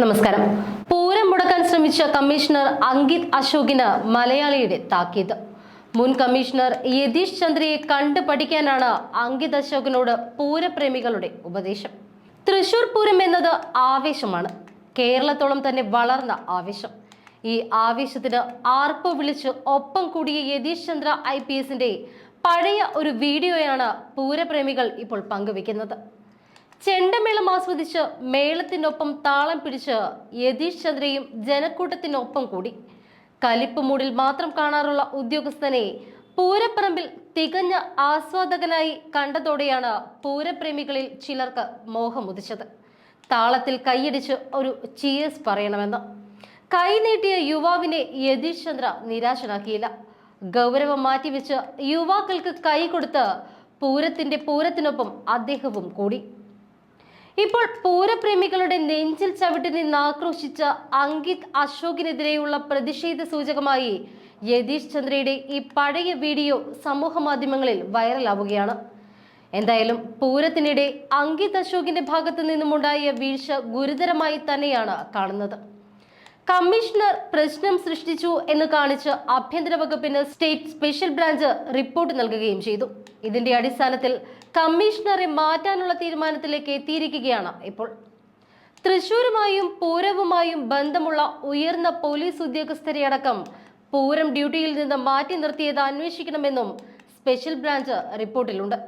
നമസ്കാരം. പൂരം മുടക്കാൻ ശ്രമിച്ച കമ്മീഷണർ അങ്കിത് അശോകിന് മലയാളിയുടെ താക്കീത്. മുൻ കമ്മീഷണർ യതീഷ് ചന്ദ്രയെ കണ്ടു പഠിക്കാനാണ് അങ്കിത് അശോകിനോട് പൂരപ്രേമികളുടെ ഉപദേശം. തൃശൂർ പൂരം എന്നത് ആവേശമാണ്. കേരളത്തോളം തന്നെ വളർന്ന ആവേശം. ഈ ആവേശത്തിന് ആർപ്പ് വിളിച്ച് ഒപ്പം കൂടിയ യതീഷ് ചന്ദ്ര ഐ പി എസിന്റെ പഴയ ഒരു വീഡിയോയാണ് പൂരപ്രേമികൾ ഇപ്പോൾ പങ്കുവെക്കുന്നത്. ചെണ്ടമേളം ആസ്വദിച്ച് മേളത്തിനൊപ്പം താളം പിടിച്ച് യതീഷ് ചന്ദ്രയും ജനക്കൂട്ടത്തിനൊപ്പം കൂടി. കലിപ്പ് മൂടിൽ മാത്രം കാണാറുള്ള ഉദ്യോഗസ്ഥനെ പൂരപ്പറമ്പിൽ തികഞ്ഞ ആസ്വാദകനായി കണ്ടതോടെയാണ് പൂരപ്രേമികളിൽ ചിലർക്ക് മോഹമുദിച്ചത്. താളത്തിൽ കൈയടിച്ച് ഒരു ചീസ് പറയണമെന്ന്. കൈനീട്ടിയ യുവാവിനെ യതീഷ് ചന്ദ്ര നിരാശനാക്കിയില്ല. ഗൗരവം മാറ്റിവെച്ച് യുവാക്കൾക്ക് കൈ കൊടുത്ത് പൂരത്തിന്റെ പൂരത്തിനൊപ്പം അദ്ദേഹവും കൂടി. ഇപ്പോൾ പൂരപ്രേമികളുടെ നെഞ്ചിൽ ചവിട്ടി നിന്ന് ആക്രോശിച്ച അങ്കിത് അശോകിനെതിരെയുള്ള പ്രതിഷേധ സൂചകമായി യതീഷ് ചന്ദ്രയുടെ ഈ പഴയ വീഡിയോ സമൂഹ മാധ്യമങ്ങളിൽ വൈറലാവുകയാണ്. എന്തായാലും പൂരത്തിനിടെ അങ്കിത് അശോകിന്റെ ഭാഗത്തു നിന്നുമുണ്ടായ വീഴ്ച ഗുരുതരമായി തന്നെയാണ് കാണുന്നത്. കമ്മീഷണർ പ്രശ്നം സൃഷ്ടിച്ചു എന്ന് കാണിച്ച് ആഭ്യന്തര വകുപ്പിന് സ്റ്റേറ്റ് സ്പെഷ്യൽ ബ്രാഞ്ച് റിപ്പോർട്ട് നൽകുകയും ചെയ്തു. ഇതിന്റെ അടിസ്ഥാനത്തിൽ കമ്മീഷണറെ മാറ്റാനുള്ള തീരുമാനത്തിലേക്ക് എത്തിയിരിക്കുകയാണ് ഇപ്പോൾ. തൃശൂരുമായും പൂരവുമായും ബന്ധമുള്ള ഉയർന്ന പോലീസ് ഉദ്യോഗസ്ഥരെ അടക്കം പൂരം ഡ്യൂട്ടിയിൽ നിന്ന് മാറ്റി നിർത്തിയത് അന്വേഷിക്കണമെന്നും സ്പെഷ്യൽ ബ്രാഞ്ച് റിപ്പോർട്ടിലുണ്ട്.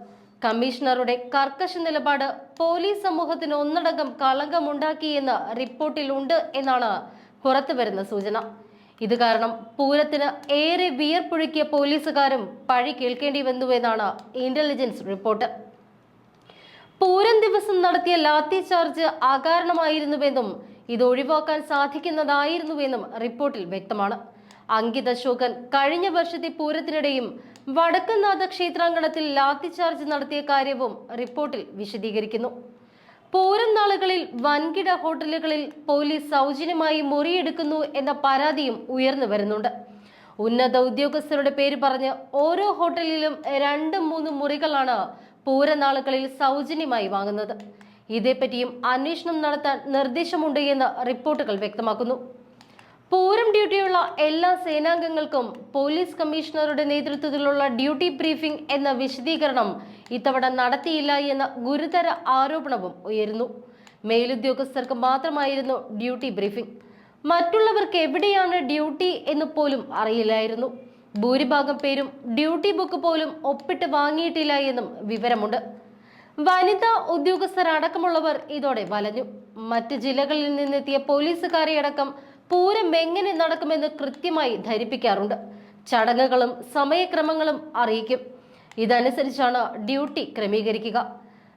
കമ്മീഷണറുടെ കർക്കശ നിലപാട് പോലീസ് സമൂഹത്തിന് ഒന്നടങ്കം കളങ്കമുണ്ടാക്കിയെന്ന് റിപ്പോർട്ടിലുണ്ട് എന്നാണ് പുറത്തുവരുന്ന സൂചന. ഇത് കാരണം പൂരത്തിന് ഏറെ വിയർപ്പൊഴുക്കിയ പോലീസുകാരും പഴി കേൾക്കേണ്ടി വന്നുവെന്നാണ് ഇന്റലിജൻസ് റിപ്പോർട്ട് പൂരം ദിവസം നടത്തിയ ലാത്തി ചാർജ് അകാരണമായിരുന്നുവെന്നും ഇത് ഒഴിവാക്കാൻ സാധിക്കുന്നതായിരുന്നുവെന്നും റിപ്പോർട്ടിൽ വ്യക്തമാണ്. അങ്കിത് അശോകൻ കഴിഞ്ഞ വർഷത്തെ പൂരത്തിനിടെയും വടക്കനാഥ ക്ഷേത്രാങ്കണത്തിൽ ലാത്തി ചാർജ് നടത്തിയ കാര്യവും റിപ്പോർട്ടിൽ വിശദീകരിക്കുന്നു. പൂരം നാളുകളിൽ വൻകിട ഹോട്ടലുകളിൽ പോലീസ് സൗജന്യമായി മുറിയെടുക്കുന്നു എന്ന പരാതിയും ഉയർന്നു വരുന്നുണ്ട്. ഉന്നത ഉദ്യോഗസ്ഥരുടെ പേര് പറഞ്ഞ് ഓരോ ഹോട്ടലിലും രണ്ട് മൂന്ന് മുറികളാണ് പൂരനാളുകളിൽ സൗജന്യമായി വാങ്ങുന്നത്. ഇതേപ്പറ്റിയും അന്വേഷണം നടത്താൻ നിർദ്ദേശമുണ്ട് എന്ന് റിപ്പോർട്ടുകൾ വ്യക്തമാക്കുന്നു. പൂരം ഡ്യൂട്ടിയുള്ള എല്ലാ സേനാംഗങ്ങൾക്കും പോലീസ് കമ്മീഷണറുടെ നേതൃത്വത്തിലുള്ള ഡ്യൂട്ടി ബ്രീഫിംഗ് എന്ന വിശദീകരണം ഇത്തവണ നടത്തിയില്ല എന്ന ഗുരുതര ആരോപണവും ഉയരുന്നു. മേലുദ്യോഗസ്ഥർക്ക് മാത്രമായിരുന്നു ഡ്യൂട്ടി ബ്രീഫിംഗ്. മറ്റുള്ളവർക്ക് എവിടെയാണ് ഡ്യൂട്ടി എന്ന് പോലും അറിയില്ലായിരുന്നു. ഭൂരിഭാഗം പേരും ഡ്യൂട്ടി ബുക്ക് പോലും ഒപ്പിട്ട് വാങ്ങിയിട്ടില്ല എന്നും വിവരമുണ്ട്. വനിതാ ഉദ്യോഗസ്ഥരടക്കമുള്ളവർ ഇതോടെ വലഞ്ഞു. മറ്റ് ജില്ലകളിൽ നിന്നെത്തിയ പോലീസുകാരെ അടക്കം പൂരം എങ്ങനെ നടക്കുമെന്ന് കൃത്യമായി ധരിപ്പിക്കാറുണ്ട്. ചടങ്ങുകളും സമയക്രമങ്ങളും അറിയിക്കും. ഇതനുസരിച്ചാണ് ഡ്യൂട്ടി ക്രമീകരിക്കുക.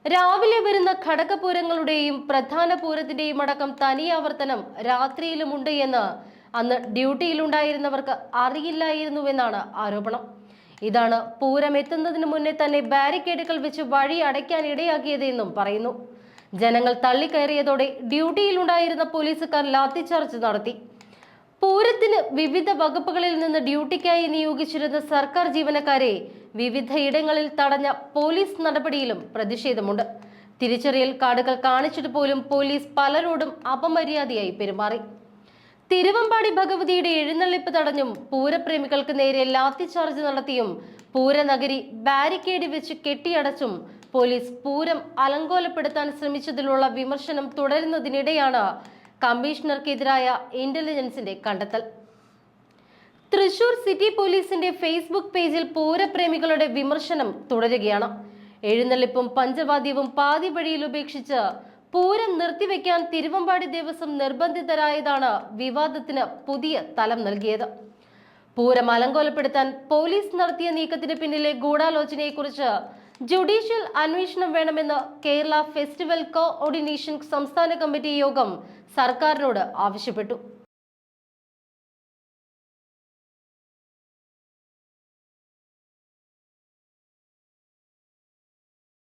രാവിലെ വരുന്ന ഘടകപൂരങ്ങളുടെയും പ്രധാന പൂരത്തിന്റെയും അടക്കം തനിയാവർത്തനം രാത്രിയിലും ഉണ്ട് എന്ന് അന്ന് ഡ്യൂട്ടിയിലുണ്ടായിരുന്നവർക്ക് അറിയില്ലായിരുന്നുവെന്നാണ് ആരോപണം. ഇതാണ് പൂരം എത്തുന്നതിന് മുന്നേ തന്നെ ബാരിക്കേഡുകൾ വെച്ച് വഴി അടയ്ക്കാൻ ഇടയാക്കിയതെന്നും പറയുന്നു. ജനങ്ങൾ തള്ളിക്കയറിയതോടെ ഡ്യൂട്ടിയിലുണ്ടായിരുന്ന പോലീസുകാർ ലാത്തിച്ചാർജ് നടത്തി. പൂരത്തിന് വിവിധ വകുപ്പുകളിൽ നിന്ന് ഡ്യൂട്ടിക്കായി നിയോഗിച്ചിരുന്ന സർക്കാർ ജീവനക്കാരെ വിവിധ ഇടങ്ങളിൽ തടഞ്ഞ പോലീസ് നടപടിയിലും പ്രതിഷേധമുണ്ട്. തിരിച്ചറിയൽ കാർഡുകൾ കാണിച്ചിട്ട് പോലും പോലീസ് പലരോടും അപമര്യാദയായി പെരുമാറി. തിരുവമ്പാടി ഭഗവതിയുടെ എഴുന്നള്ളിപ്പ് തടഞ്ഞും പൂരപ്രേമികൾക്ക് നേരെ ലാത്തിചാർജ് നടത്തിയും പൂരനഗരി ബാരിക്കേഡ് വെച്ച് കെട്ടിയടച്ചും പോലീസ് പൂരം അലങ്കോലപ്പെടുത്താൻ ശ്രമിച്ചതിലുള്ള വിമർശനം തുടരുന്നതിനിടെയാണ് കമ്മീഷണർക്കെതിരായ ഇന്റലിജൻസിന്റെ കണ്ടെത്തൽ. തൃശൂർ സിറ്റി പോലീസിന്റെ ഫേസ്ബുക്ക് പേജിൽ പൂരപ്രേമികളുടെ വിമർശനം തുടരുകയാണ്. എഴുന്നള്ളിപ്പും പഞ്ചവാദ്യവും പാതി വഴിയിൽ ഉപേക്ഷിച്ച് പൂരം നിർത്തിവെക്കാൻ തിരുവമ്പാടി ദേവസ്വം നിർബന്ധിതരായതാണ് വിവാദത്തിന് പുതിയ തലം നൽകിയത്. പൂരം അലങ്കോലപ്പെടുത്താൻ പോലീസ് നടത്തിയ നീക്കത്തിന് പിന്നിലെ ഗൂഢാലോചനയെക്കുറിച്ച് ജുഡീഷ്യൽ അന്വേഷണം വേണമെന്ന് കേരള ഫെസ്റ്റിവൽ കോ ഓർഡിനേഷൻ സംസ്ഥാന കമ്മിറ്റി യോഗം സർക്കാരിനോട് ആവശ്യപ്പെട്ടു.